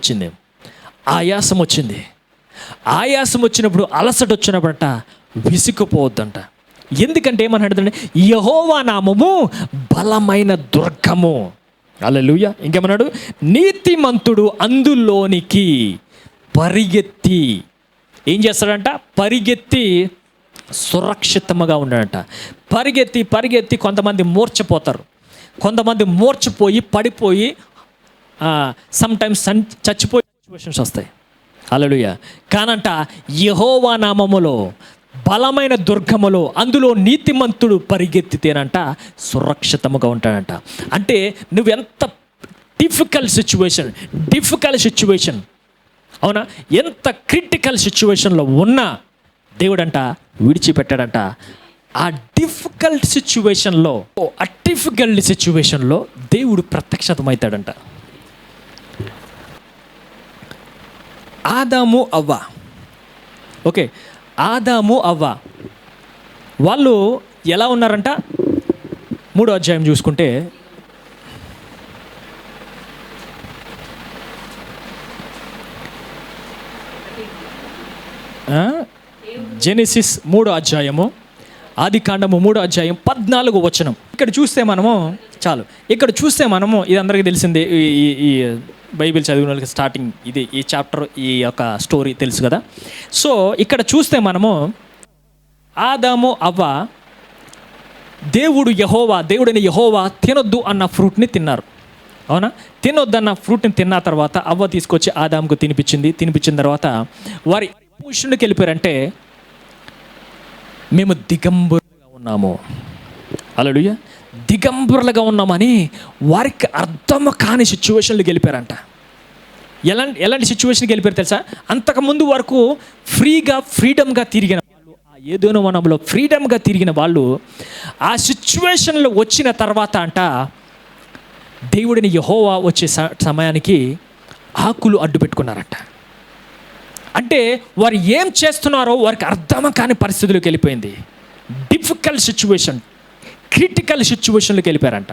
వచ్చింది. ఆయాసం వచ్చింది ఆయాసం వచ్చినప్పుడు అలసట వచ్చినప్పుడట విసుకుపోవద్దంట ఎందుకంటే ఏమన్నాడంటే యహోవా నామము బలమైన దుర్గము. అలలుయ ఇంకేమన్నాడు? నీతిమంతుడు అందులోనికి పరిగెత్తి. ఏం చేస్తాడంట? పరిగెత్తి సురక్షితముగా ఉన్నాడంట పరిగెత్తి పరిగెత్తి కొంతమంది మూర్చపోతారు కొంతమంది మూర్చపోయి పడిపోయి సమ్ టైమ్స్ చచ్చిపోయే సిచ్యువేషన్స్ వస్తాయి. అలలుయ కానంట యహోవా నామములో బలమైన దుర్గములో అందులో నీతిమంతుడు పరిగెత్తితేనంట సురక్షితముగా ఉంటాడంట. అంటే నువ్వెంత డిఫికల్ట్ సిచ్యువేషన్ డిఫికల్ట్ సిచ్యువేషన్ అవునా? ఎంత క్రిటికల్ సిచ్యువేషన్లో ఉన్నా దేవుడంట విడిచిపెట్టాడంట. ఆ డిఫికల్ట్ సిచ్యువేషన్లో ఆ డిఫికల్ట్ సిచ్యువేషన్లో దేవుడు ప్రత్యక్షతమవుతాడంట ఆదాము అవ్వ. ఓకే ఆదాము అవ్వ. వాళ్ళు ఎలా ఉన్నారంట? మూడో అధ్యాయం చూసుకుంటే జెనిసిస్ మూడో అధ్యాయము ఆది కాండము మూడో అధ్యాయం పద్నాలుగు వచనం. ఇక్కడ చూస్తే మనము చాలు. ఇక్కడ చూస్తే మనము ఇది అందరికీ తెలిసిందే ఈ బైబిల్ చదివిన వాళ్ళకి స్టార్టింగ్ ఇది ఈ చాప్టర్ ఈ యొక్క స్టోరీ తెలుసు కదా. సో ఇక్కడ చూస్తే మనము ఆదాము అవ్వ దేవుడు యహోవా దేవుడైన యహోవా తినొద్దు అన్న ఫ్రూట్ని తిన్నారు. అవునా? తినొద్దన్న ఫ్రూట్ని తిన్న తర్వాత అవ్వ తీసుకొచ్చి ఆదాముకు తినిపించింది. తినిపించిన తర్వాత వారి పురుషునికి వెళ్ళిపోయారంటే మేము దిగంబరుగా ఉన్నాము. అలడుయ దిగంబరులుగా ఉన్నామని వారికి అర్థం కాని సిచ్యువేషన్లు గెలిపారంట. ఎలాంటి ఎలాంటి సిచ్యువేషన్ గెలిపారు తెలుసా? అంతకుముందు వరకు ఫ్రీగా ఫ్రీడమ్గా తిరిగిన వాళ్ళు ఆ ఏదోనో వనంలో ఫ్రీడమ్గా తిరిగిన వాళ్ళు ఆ సిచ్యువేషన్లో వచ్చిన తర్వాత అంట దేవుడిని యహోవా వచ్చే స- సమయానికి ఆకులు అడ్డు పెట్టుకున్నారంట. అంటే వారు ఏం చేస్తున్నారో వారికి అర్థం కాని పరిస్థితులకు వెళ్ళిపోయింది. డిఫికల్ట్ సిచ్యువేషన్ క్రిటికల్ సిచ్యువేషన్లోకి వెళ్ళిపోయారంట.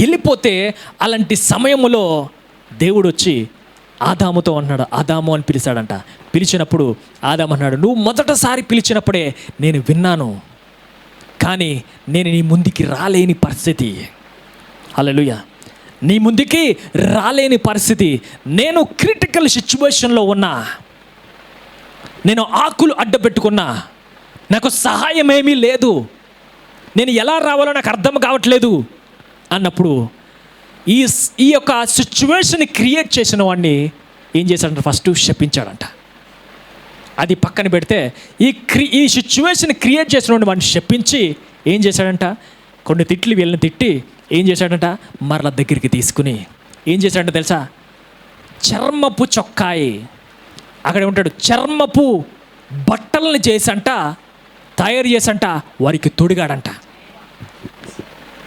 వెళ్ళిపోతే అలాంటి సమయంలో దేవుడు వచ్చి ఆదాముతో అన్నాడు ఆదాము అని పిలిచాడంట. పిలిచినప్పుడు ఆదాము అన్నాడు నువ్వు మొదటసారి పిలిచినప్పుడే నేను విన్నాను కానీ నేను నీ ముందుకి రాలేని పరిస్థితి. అలలుయ నీ ముందుకి రాలేని పరిస్థితి. నేను క్రిటికల్ సిచ్యువేషన్లో ఉన్నా. నేను ఆకులు అడ్డపెట్టుకున్నా నాకు సహాయం ఏమీ లేదు. నేను ఎలా రావాలో నాకు అర్థం కావట్లేదు అన్నప్పుడు ఈ ఈ యొక్క సిచ్యువేషన్ క్రియేట్ చేసిన వాడిని ఏం చేశాడంట? ఫస్ట్ శపించాడంట. అది పక్కన పెడితే ఈ క్రి ఈ సిచ్యువేషన్ క్రియేట్ చేసిన వాడిని శపించి ఏం చేశాడంట? కొన్ని తిట్లు వీళ్ళని తిట్టి ఏం చేశాడంట? మరల దగ్గరికి తీసుకుని ఏం చేశాడంట తెలుసా? చర్మపు చొక్కాయి. అక్కడ ఉంటాడు చర్మపు బట్టలను చేసంట తయారు చేసంట వారికి తొడిగాడంట.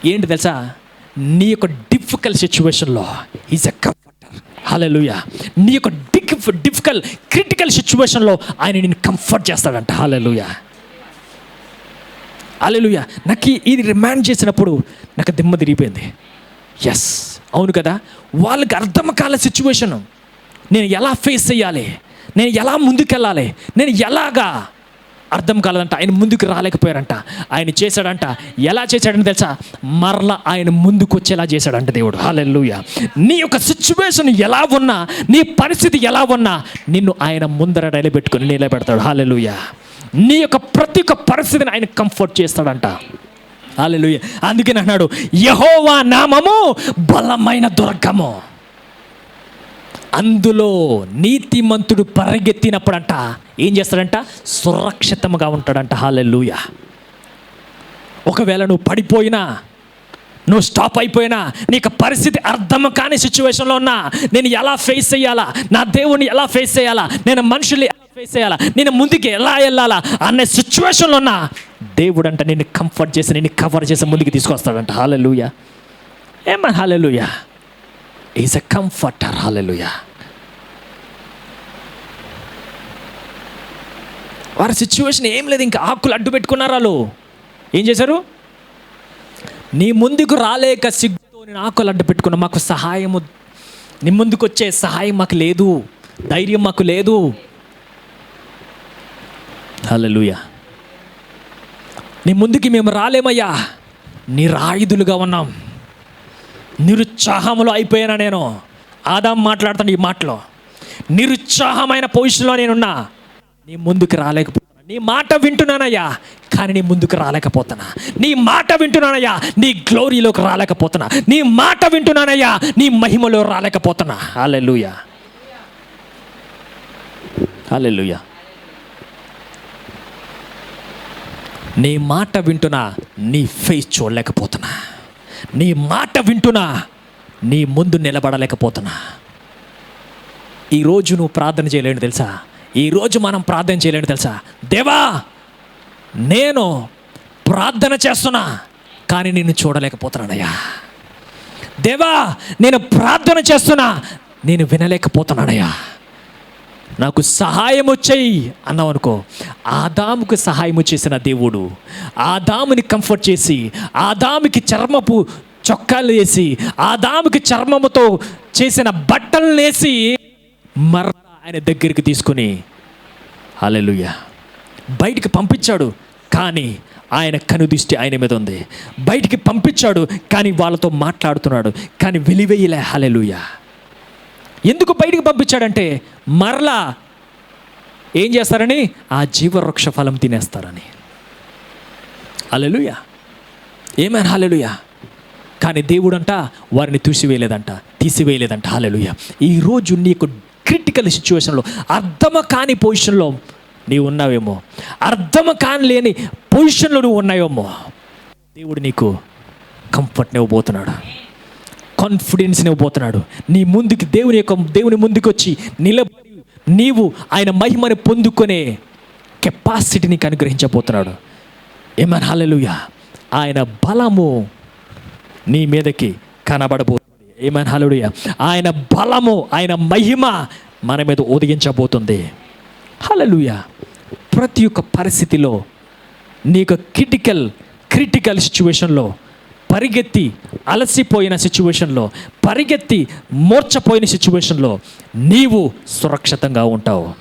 ఏంటి తెలుసా? నీ యొక్క డిఫికల్ట్ సిచ్యువేషన్లో ఈజ్ ఎ కంఫర్టర్ లూయ నీ యొక్క డిఫ్ డిఫికల్ క్రిటికల్ సిచ్యువేషన్లో ఆయన నేను కంఫర్ట్ చేస్తాడంట. హాలెలుయా అలెలుయ నాకు ఇది రిమాండ్ చేసినప్పుడు నాకు దిమ్మ తిరిగిపోయింది. ఎస్ అవును కదా? వాళ్ళకి అర్థం కాల సిచ్యువేషను నేను ఎలా ఫేస్ చేయాలి? నేను ఎలా ముందుకెళ్ళాలి? నేను ఎలాగా అర్థం కాలేదంట. ఆయన ముందుకు రాలేకపోయారంట. ఆయన చేశాడంట. ఎలా చేశాడని తెలుసా? మరలా ఆయన ముందుకు వచ్చేలా చేశాడంట దేవుడు. హాలెల్లుయ నీ యొక్క సిచ్యువేషన్ ఎలా ఉన్నా నీ పరిస్థితి ఎలా ఉన్నా నిన్ను ఆయన ముందర నిలబెట్టుకుని నిలబెడతాడు. హాలెలుయ నీ యొక్క ప్రతి ఒక్క పరిస్థితిని ఆయన కంఫర్ట్ చేస్తాడంట. హాలెలుయ అందుకని అన్నాడు యహోవా నామము బలమైన దుర్గము. అందులో నీతిమంతుడు పరిగెత్తినప్పుడంట ఏం చేస్తాడంట? సురక్షితంగా ఉంటాడంట. హాలెల్లుయ. ఒకవేళ నువ్వు పడిపోయినా నువ్వు స్టాప్ అయిపోయినా నీకు పరిస్థితి అర్థం కాని సిచ్యువేషన్లో ఉన్నా నేను ఎలా ఫేస్ చేయాలా? నా దేవుని ఎలా ఫేస్ చేయాలా? నేను మనుషుల్ని ఎలా ఫేస్ చేయాలా? నేను ముందుకు ఎలా వెళ్ళాలా? అనే సిచ్యువేషన్లో ఉన్నా దేవుడు అంట నిన్ను కంఫర్ట్ చేసి నేను కవర్ చేసి ముందుకు తీసుకొస్తాడంట. హాలెలుయ ఏమన్నా hallelujah is a comforter hallelujah వారి సిచ్యువేషన్ ఏం లేదు ఇంకా ఆకులు అడ్డు పెట్టుకున్నారు వాళ్ళు. ఏం చేశారు? నీ ముందుకు రాలేక సిగ్గుతో నేను ఆకులు అడ్డు పెట్టుకున్నా మాకు సహాయము నీ ముందుకు వచ్చే సహాయం మాకు లేదు ధైర్యం మాకు లేదు. హల్లెలూయా నీ ముందుకి మేము రాలేమయ్యా? నిరాయుధులుగా ఉన్నాం. నిరుత్సాహంలో అయిపోయానా నేను? ఆదాం మాట్లాడుతాను ఈ మాటలో. నిరుత్సాహమైన పొజిషన్లో నేనున్నా. నీ ముందుకు రాలేకపోతున్నా. నీ మాట వింటున్నానయ్యా కానీ నీ ముందుకు రాలేకపోతున్నా. నీ మాట వింటున్నానయ్యా నీ గ్లోరీలోకి రాలేకపోతున్నా. నీ మాట వింటున్నానయ్యా నీ మహిమలో రాలేకపోతున్నా. హాలెలుయా హాలెలుయా నీ మాట వింటున్నా నీ ఫేస్ చూడలేకపోతున్నా. నీ మాట వింటున్నా నీ ముందు నిలబడలేకపోతున్నా. ఈరోజు నువ్వు ప్రార్థన చేయలేను తెలుసా? ఈరోజు మనం ప్రార్థన చేయలేను తెలుసా? దేవా నేను ప్రార్థన చేస్తున్నా కానీ నిన్ను చూడలేకపోతున్నానయ్యా. దేవా నేను ప్రార్థన చేస్తున్నా నేను వినలేకపోతున్నానయ్యా. నాకు సహాయం వచ్చేయి అన్నావు అనుకో. ఆదాముకు సహాయం చేసిన దేవుడు ఆదాముని కంఫర్ట్ చేసి ఆదాముకి చర్మపు చొక్కాలు వేసి ఆదాముకి చర్మముతో చేసిన బట్టలు వేసి మర ఆయన దగ్గరికి తీసుకుని హల్లెలూయా. బయటికి పంపించాడు కానీ ఆయన కనుదిష్టి ఆయన మీద ఉంది. బయటికి పంపించాడు కానీ వాళ్ళతో మాట్లాడుతున్నాడు కానీ వెలివేయలే హలెలుయ ఎందుకు బయటికి పంపించాడంటే మరలా ఏం చేస్తారని? ఆ జీవవృక్ష ఫలం తినేస్తారని. అలెలుయ ఏమైనా హాలెలుయా కానీ దేవుడంట వారిని తీసివేయలేదంట తీసివేయలేదంట హాలెలుయా ఈరోజు నీకు క్రిటికల్ సిచ్యువేషన్లో అర్థమ కాని పొజిషన్లో నీవు ఉన్నావేమో? అర్థమ కాని లేని పొజిషన్లో నువ్వు ఉన్నావేమో? దేవుడు నీకు కంఫర్ట్ని ఇవ్వబోతున్నాడు. కాన్ఫిడెన్స్ని ఇవ్వబోతున్నాడు. నీ ముందుకి దేవుని యొక్క దేవుని ముందుకు వచ్చి నిలబడి నీవు ఆయన మహిమని పొందుకునే కెపాసిటీ నీకు అనుగ్రహించబోతున్నాడు. ఏమన్నా హల్లెలూయా ఆయన బలము నీ మీదకి కనబడబో ఏమని హల్లెలూయా ఆయన బలము ఆయన మహిమ మన మీద ఒదిగించబోతుంది హలలుయ ప్రతి ఒక్క పరిస్థితిలో నీకు క్రిటికల్ క్రిటికల్ సిచ్యువేషన్లో పరిగెత్తి అలసిపోయిన సిచ్యువేషన్లో పరిగెత్తి మూర్చపోయిన సిచ్యువేషన్లో నీవు సురక్షితంగా ఉంటావు.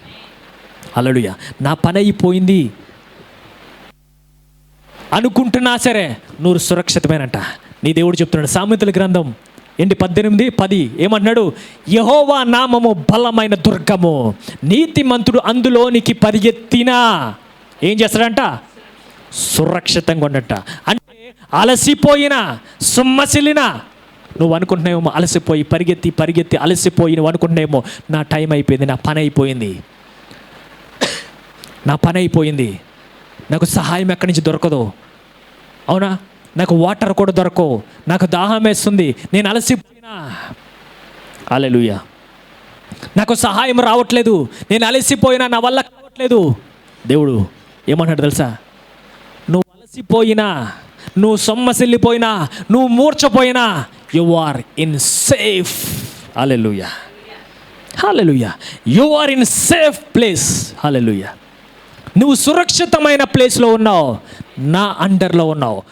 అలడుయ నా పని అయిపోయింది. అనుకుంటున్నా సరే నువ్వు సురక్షితమేనంట. నీ దేవుడు చెప్తున్నాడు సామెతల గ్రంథం ఏంటి పద్దెనిమిది? పది. ఏమంటున్నాడు యహోవా నామము బలమైన దుర్గము. నీతిమంతుడు అందులోనికి పరిగెత్తినా. ఏం చేస్తాడంట? సురక్షితంగా ఉండట అంటే అలసిపోయిన సుమ్మసిలిన. నువ్వు అనుకుంటున్నావేమో అలసిపోయి పరిగెత్తి పరిగెత్తి అలసిపోయి నువ్వు అనుకుంటున్నావేమో నా టైం అయిపోయింది నా పని అయిపోయింది. నా పని అయిపోయింది. నాకు సహాయం ఎక్కడి నుంచి దొరకదు. అవునా? నాకు వాటర్ కూడా దొరకవు. నాకు దాహం వేస్తుంది. నేను అలసిపోయినా. అలెలుయ నాకు సహాయం రావట్లేదు. నేను అలసిపోయినా నా వల్ల కావట్లేదు. దేవుడు ఏమన్నాడు తెలుసా? నువ్వు అలసిపోయినా నువ్వు సొమ్మసిల్లిపోయినా నువ్వు మూర్చపోయినా you are in safe hallelujah hallelujah you are in safe place hallelujah నువ్వు సురక్షితమైన ప్లేస్లో ఉన్నావు. నా అండర్లో ఉన్నావు.